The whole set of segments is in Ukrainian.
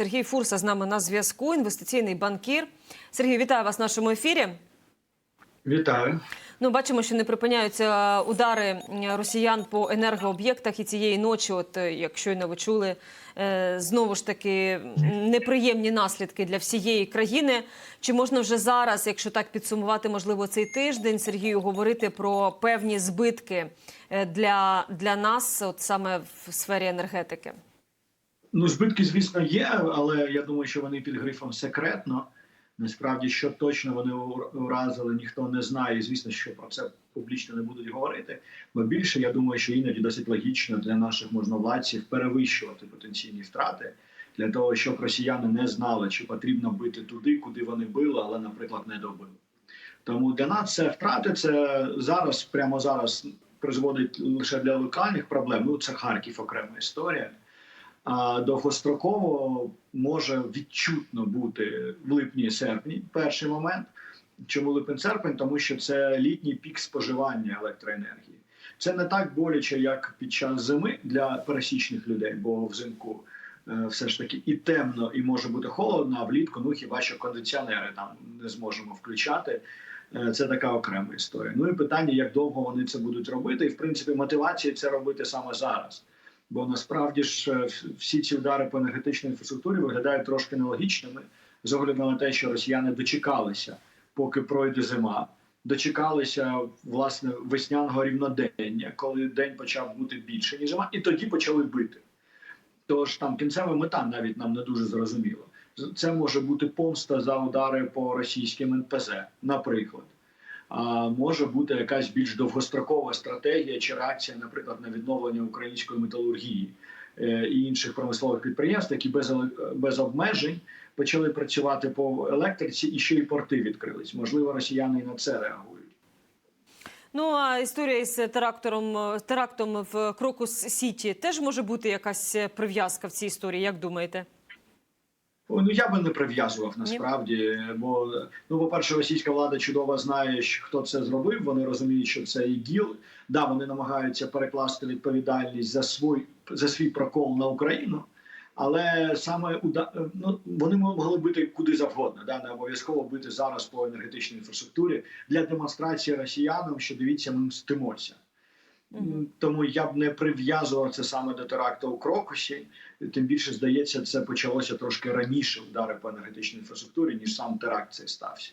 Сергій Фурса з нами на зв'язку. Інвестиційний банкір. Сергій, вітаю вас в нашому ефірі. Вітаю. Ну, бачимо, що не припиняються удари росіян по енергооб'єктах. І цієї ночі, от е, як щойно ви чули, е, знову ж таки неприємні наслідки для всієї країни. Чи можна вже зараз, якщо так підсумувати, можливо, цей тиждень, Сергію, говорити про певні збитки е, для, для нас, от саме в сфері енергетики? Ну, збитки, звісно, є, але я думаю, що вони під грифом секретно. Насправді, що точно вони уразили, ніхто не знає. І звісно, що про це публічно не будуть говорити. Бо більше я думаю, що іноді досить логічно для наших можновладців перевищувати потенційні втрати для того, щоб росіяни не знали, чи потрібно бити туди, куди вони били, але, наприклад, не добили. Тому для нас це втрати. Це зараз, прямо зараз, призводить лише для локальних проблем. Ну це Харків, окрема історія. Довгостроково може відчутно бути в липні-серпні перший момент. Чому липень-серпень? Тому що це літній пік споживання електроенергії. Це не так боляче, як під час зими для пересічних людей, бо взимку е, все ж таки і темно, і може бути холодно, а влітку ну хіба що кондиціонери там не зможемо включати. Е, Це така окрема історія. Ну і питання, як довго вони це будуть робити, і в принципі мотивація це робити саме зараз. Бо насправді ж е, всі ці удари по енергетичній інфраструктурі виглядають трошки нелогічними з огляду на те, що росіяни дочекалися, поки пройде зима. Дочекалися власне весняного рівнодення, коли день почав бути більше ніж зима, і тоді почали бити. Тож там кінцева мета навіть нам не дуже зрозуміла. Це може бути помста за удари по російським НПЗ, наприклад. А може бути якась більш довгострокова стратегія чи реакція, наприклад, на відновлення української металургії е, і інших промислових підприємств, які без без обмежень почали працювати по електриці, і ще й порти відкрились. Можливо, росіяни і на це реагують. Ну а історія із терактором терактом в Крокус Сіті теж може бути якась прив'язка в цій історії. Як думаєте? Ну я би не прив'язував насправді, бо ну, по-перше, російська влада чудово знає, хто це зробив. Вони розуміють, що це ІГІЛ. Да, вони намагаються перекласти відповідальність за свій за свій прокол на Україну, але саме ну, вони могли бити куди завгодно. Да, не обов'язково бити зараз по енергетичній інфраструктурі для демонстрації росіянам, що дивіться, ми мстимося. Тому я б не прив'язував це саме до теракту у Крокусі. Тим більше здається, це почалося трошки раніше удари по енергетичній інфраструктурі, ніж сам теракт цей стався.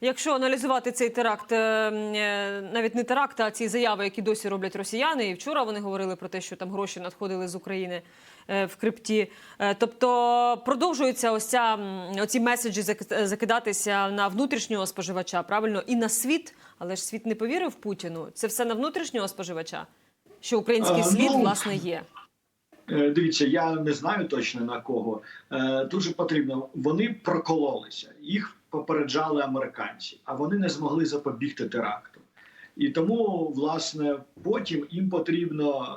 Якщо аналізувати цей теракт, е, е, навіть не теракт, а ці заяви, які досі роблять росіяни, і вчора вони говорили про те, що там гроші надходили з України в крипті. Е, Тобто продовжується ось ця оці меседжі закидатися на внутрішнього споживача, правильно, і на світ, але ж світ не повірив Путіну. Це все на внутрішнього споживача, що український А, слід ну, власне є. Е, Дивіться, я не знаю точно на кого. Е, Дуже потрібно. Вони прокололися, їх попереджали американці, а вони не змогли запобігти теракту. І тому, власне, потім їм потрібно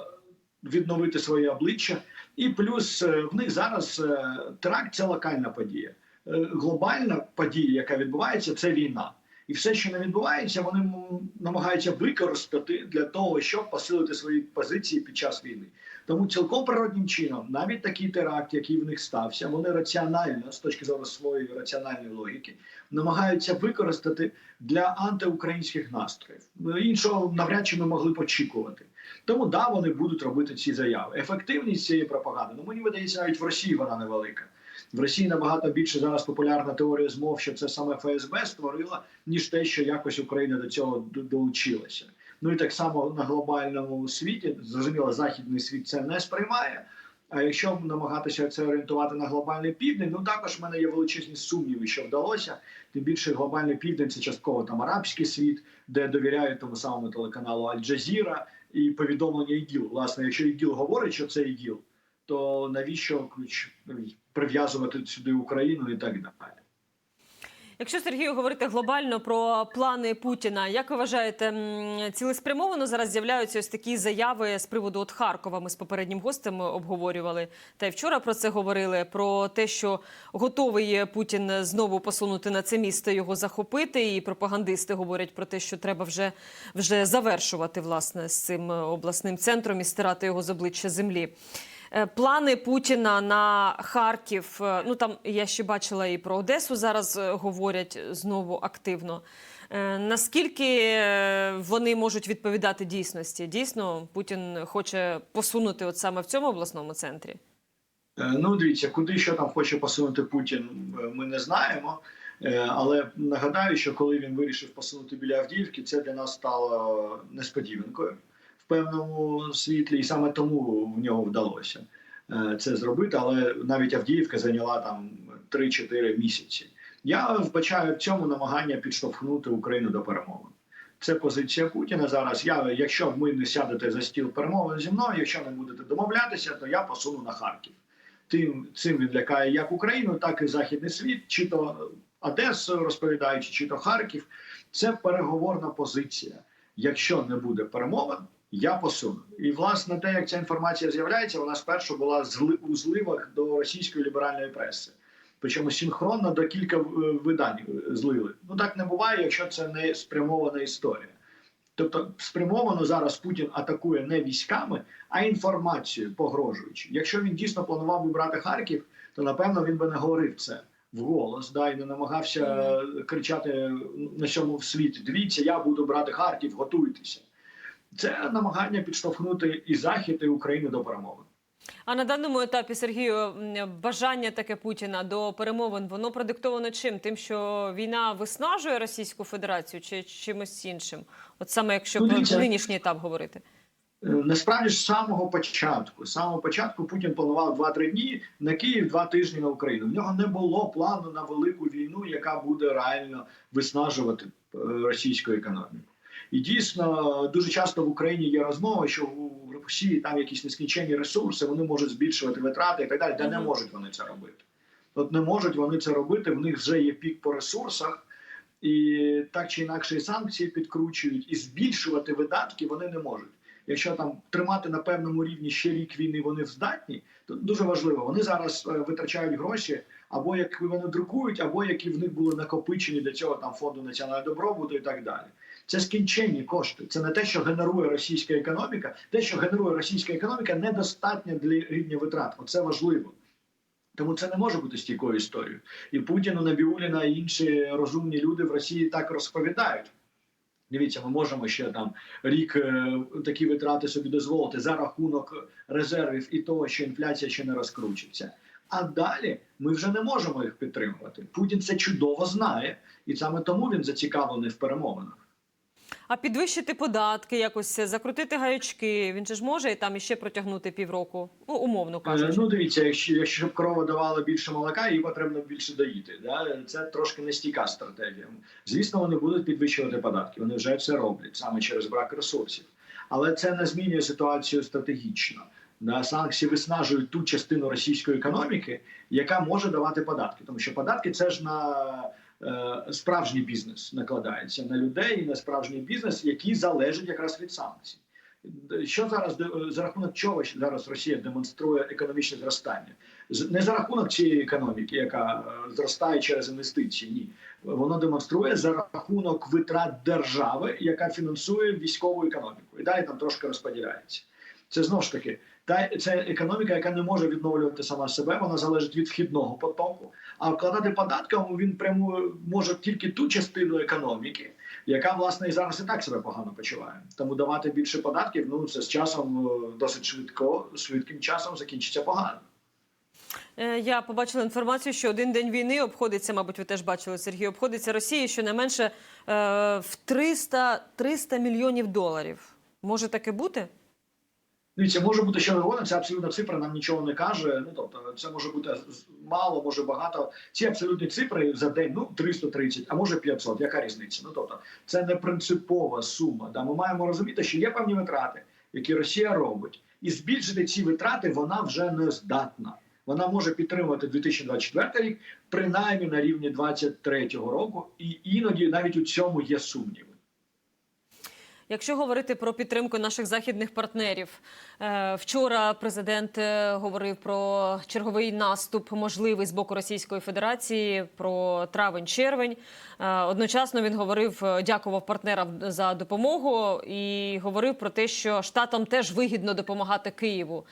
відновити своє обличчя. І плюс е, в них зараз е, теракт це локальна подія. Е, Глобальна подія, яка відбувається, це війна. І все, що не відбувається, вони намагаються використати для того, щоб посилити свої позиції під час війни. Тому цілком природнім чином, навіть такий теракт, який в них стався, вони раціонально, з точки зору своєї раціональної логіки, намагаються використати для антиукраїнських настроїв. Іншого навряд чи ми могли б очікувати. Тому да, вони будуть робити ці заяви. Ефективність цієї пропаганди, ну мені видається, навіть в Росії вона невелика. В Росії набагато більше зараз популярна теорія змов, що це саме ФСБ створила, ніж те, що якось Україна до цього долучилася. Ну і так само на глобальному світі, зрозуміло, західний світ це не сприймає. А якщо намагатися це орієнтувати на глобальний південь, ну також в мене є величезні сумніви, що вдалося. Тим більше глобальний південь це частково там арабський світ, де довіряють тому самому телеканалу Аль-Джазіра і повідомлення ІДІЛ. Власне, якщо ІДІЛ говорить, що це ІДІЛ, то навіщо ключ прив'язувати сюди Україну і так далі? Якщо Сергію говорити глобально про плани Путіна, як ви вважаєте, цілеспрямовано зараз з'являються ось такі заяви з приводу от Харкова? Ми з попереднім гостем обговорювали та й вчора про це говорили: про те, що готовий Путін знову посунути на це місто його захопити. І пропагандисти говорять про те, що треба вже, вже завершувати власне з цим обласним центром і стирати його з обличчя землі. Е, Плани Путіна на Харків. е, Ну там я ще бачила і про Одесу. Зараз е, говорять знову активно. Наскільки вони можуть відповідати дійсності? Дійсно, Путін хоче посунути от саме в цьому обласному центрі. Ну, дивіться, куди що там хоче посунути Путін, ми не знаємо. Але нагадаю, що коли він вирішив посунути біля Авдіївки, це для нас стало несподіванкою певному світлі, і саме тому в нього вдалося е, це зробити. Але навіть Авдіївка зайняла там 3-4 місяці. Я вбачаю в цьому намагання підштовхнути Україну до перемоги. Це позиція Путіна зараз. Я, якщо ви не сядете за стіл перемовин зі мною, якщо не будете домовлятися, то я посуну на Харків. Тим цим він лякає як Україну, так і західний світ, чи то Одесу розповідаючи, чи то Харків. Це переговорна позиція. Якщо не буде перемовин, я посуну. І власне те, як ця інформація з'являється, вона спершу була у зливах до російської ліберальної преси. Причому синхронно до кілька е, видань злили. Ну так не буває, якщо це не спрямована історія. Тобто спрямовано зараз Путін атакує не військами, а інформацією, погрожуючи. Якщо він дійсно планував би брати Харків, то напевно він би не говорив це вголос, да, і не намагався е, кричати на всьому світі: дивіться, я буду брати Харків, готуйтеся. Це намагання підштовхнути і Захід, і Україну до перемоги. А на даному етапі Сергію бажання таке Путіна до перемовин воно продиктовано чим? Тим, що війна виснажує Російську Федерацію, чи чимось іншим? От саме якщо Ну, про нинішній етап говорити. Е, Насправді з самого початку, з самого початку Путін планував 2-3 дні на Київ, 2 тижні на Україну. В нього не було плану на велику війну, яка буде реально виснажувати е, російську економіку. І дійсно дуже часто в Україні є розмова, що у Росії там якісь нескінченні ресурси, вони можуть збільшувати витрати і так далі. Де не можуть вони це робити. От не можуть вони це робити. В них вже є пік по ресурсах, і так чи інакше і санкції підкручують, і збільшувати видатки вони не можуть. Якщо там тримати на певному рівні ще рік війни вони здатні, то дуже важливо. Вони зараз е, витрачають гроші, або як вони друкують, або які в них були накопичені до цього там фонду національного добробуту і так далі. Це скінченні кошти. Це не те, що генерує російська економіка. Те, що генерує російська економіка, недостатньо для рівня витрат. Оце важливо. Тому це не може бути стійкою історією. І Путіну, Набіуліна і інші розумні люди в Росії так розповідають. Дивіться, ми можемо ще там рік е, такі витрати собі дозволити за рахунок резервів і того, що інфляція ще не розкручиться. А далі ми вже не можемо їх підтримувати. Путін це чудово знає, і саме тому він зацікавлений в перемовинах. А підвищити податки, якось закрутити гаячки. Він же ж може і там іще протягнути півроку, ну умовно Е, кажучи. Ну, дивіться, якщо, якщо щоб корова давала більше молока, їй потрібно більше доїти. Да? Це трошки не стійка стратегія. Звісно, вони будуть підвищувати податки. Вони вже це роблять саме через брак ресурсів. Але це не змінює ситуацію стратегічно. Да, санкції виснажують ту частину російської економіки, яка може давати податки, тому що податки це ж на справжній бізнес накладається на людей і на справжній бізнес, який залежить якраз від санкцій. Що зараз за рахунок чого зараз Росія демонструє економічне зростання? Не за рахунок цієї економіки, яка е, зростає через інвестиції. Ні, воно демонструє за рахунок витрат держави, яка фінансує військову економіку, і далі там трошки розподіляється. Це знову ж таки та це економіка, яка не може відновлювати сама себе. Вона залежить від вхідного потоку. А вкладати податком він прямо може тільки ту частину економіки, яка власне і зараз і так себе погано почуває. Тому давати більше податків, ну це з часом е, досить швидко, швидким часом закінчиться погано. Е, Я побачила інформацію, що один день війни обходиться, мабуть, ви теж бачили, Сергій, обходиться Росії щонайменше е, в 300, 300 мільйонів доларів. Може таке бути? Дивіться, може бути що завгодно, це абсолютна цифра нам нічого не каже. Ну тобто, це може бути мало, може багато. Ці абсолютні цифри за день, ну 330, а може 500. Яка різниця? Ну тобто, це не принципова сума. Да? Ми маємо розуміти, що є певні витрати, які Росія робить, і збільшити ці витрати вона вже не здатна. Вона може підтримувати 2024 рік, принаймні на рівні 2023 року, і іноді навіть у цьому є сумніви. Якщо говорити про підтримку наших західних партнерів, е, вчора президент е, говорив про черговий наступ, можливий з боку Російської Федерації, про травень-червень. Е, Одночасно він говорив, дякував партнерам за допомогу і говорив про те, що штатам теж вигідно допомагати Києву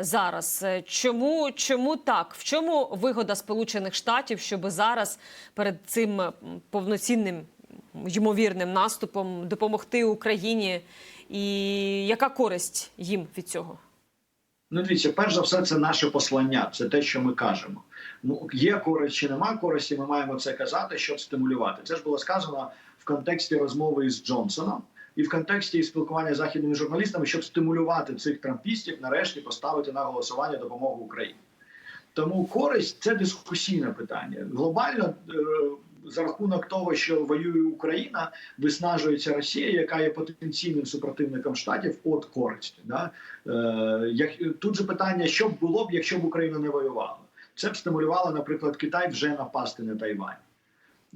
зараз. Чому, чому так? В чому вигода Сполучених Штатів, щоб зараз перед цим повноцінним ймовірним наступом допомогти Україні? І яка користь їм від цього? Ну, дивіться, перш за все, це наше послання, це те, що ми кажемо. Ну, є користь чи нема користі, ми маємо це казати, щоб стимулювати. Це ж було сказано в контексті розмови із Джонсоном і в контексті спілкування з західними журналістами, щоб стимулювати цих трампістів нарешті поставити на голосування допомогу Україні. Тому користь це дискусійне питання. Глобально е, за рахунок того, що воює Україна, виснажується Росія, яка є потенційним супротивником штатів. От користь. Да? Е, як тут же питання, що б було б, якщо б Україна не воювала? Це б стимулювало, наприклад, Китай вже напасти на Тайвань.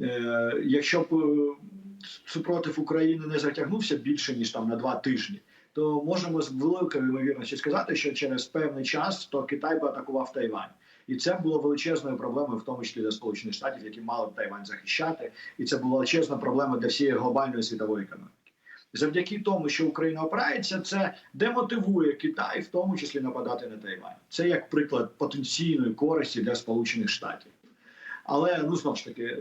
Е, якщо б супротив України не затягнувся більше ніж там на два тижні, то можемо з великою ймовірністю сказати, що через певний час то Китай би атакував Тайвань. І це було величезною проблемою, в тому числі для Сполучених Штатів, які мали б Тайвань захищати, і це була величезна проблема для всієї глобальної світової економіки. Завдяки тому, що Україна опирається, це демотивує Китай, в тому числі нападати на Тайвань. Це як приклад потенційної користі для Сполучених Штатів. Але ну знову ж таки,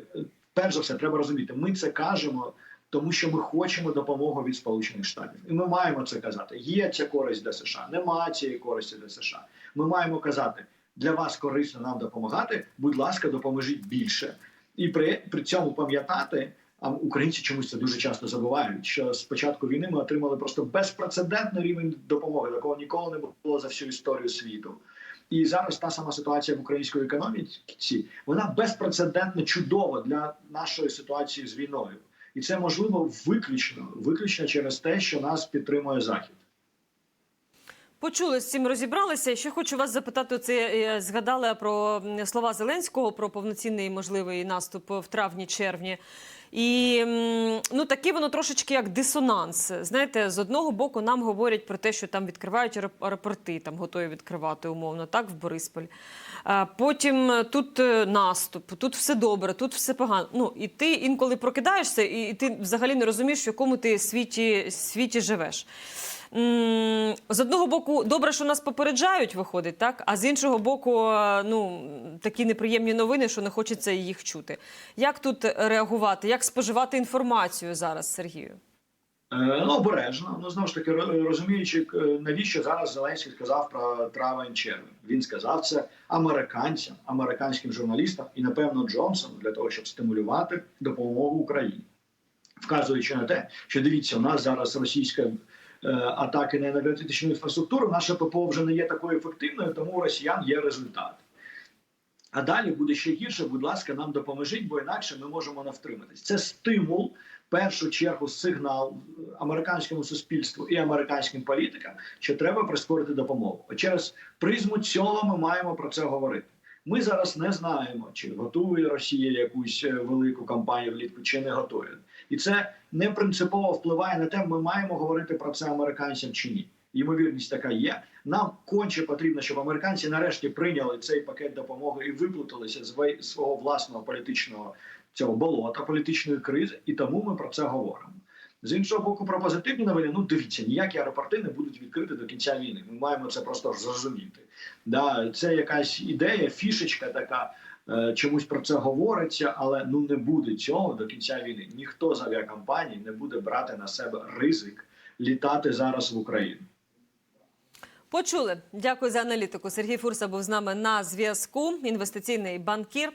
перш за все, треба розуміти, ми це кажемо, тому що ми хочемо допомоги від Сполучених Штатів, і ми маємо це казати. Є ця користь для США, немає цієї користі для США. Ми маємо казати. Для вас корисно нам допомагати. Будь ласка, допоможіть більше, і при, при цьому пам'ятати. А українці чомусь це дуже часто забувають. Що з початку війни ми отримали просто безпрецедентний рівень допомоги, такого ніколи не було за всю історію світу. І зараз та сама ситуація в української економіці вона безпрецедентно чудова для нашої ситуації з війною, і це можливо виключно, виключно через те, що нас підтримує захід. Почули з цим розібралися. Ще хочу вас запитати. Це згадали про слова Зеленського про повноцінний можливий наступ в травні-червні. І ну таке воно трошечки як дисонанс. Знаєте, з одного боку нам говорять про те, що там відкривають аероп- аеропорти, там готові відкривати умовно, так в Борисполь. Потім е, тут е, наступ, тут все добре, тут все погано. Ну і ти інколи прокидаєшся, і ти взагалі не розумієш, в якому ти світі, світі живеш. З одного боку, добре, що нас попереджають, виходить, так? А з іншого боку, е, ну такі неприємні новини, що не хочеться їх чути. Як тут реагувати? Як споживати інформацію зараз, Сергію? Е, Ну, обережно. Ну знову ж таки, розуміючи, е, навіщо зараз Зеленський сказав про травень червень. Він сказав це американцям, американським журналістам і, напевно, Джонсону для того, щоб стимулювати допомогу Україні, вказуючи на те, що дивіться, у нас зараз російська. Е, Атаки на енергетичну інфраструктуру, наша ППО вже не є такою ефективною, тому у росіян є результат. А далі буде ще гірше, будь ласка, нам допоможіть, бо інакше ми можемо не втриматись. Це стимул, першу чергу, сигнал американському суспільству і американським політикам, що треба прискорити допомогу. Через призму цього ми маємо про це говорити. Ми зараз не знаємо, чи готує Росія якусь е, велику кампанію влітку, чи не готує. І це не принципово впливає на те, ми маємо говорити про це американцям чи ні. Ймовірність така є. Нам конче потрібно, щоб американці нарешті прийняли цей пакет допомоги і виплуталися з свого власного політичного цього болота, політичної кризи, і тому ми про це говоримо. З іншого боку, про позитивні новини, ну дивіться, ніякі аеропорти не будуть відкриті до кінця війни. Ми маємо це просто зрозуміти. Да, це якась ідея, фішечка така. Е, Чомусь про це говориться, але ну не буде цього до кінця війни. Ніхто з авіакомпаній не буде брати на себе ризик літати зараз в Україну. Почули. Дякую за аналітику. Сергій Фурса був з нами на зв'язку. Інвестиційний банкір.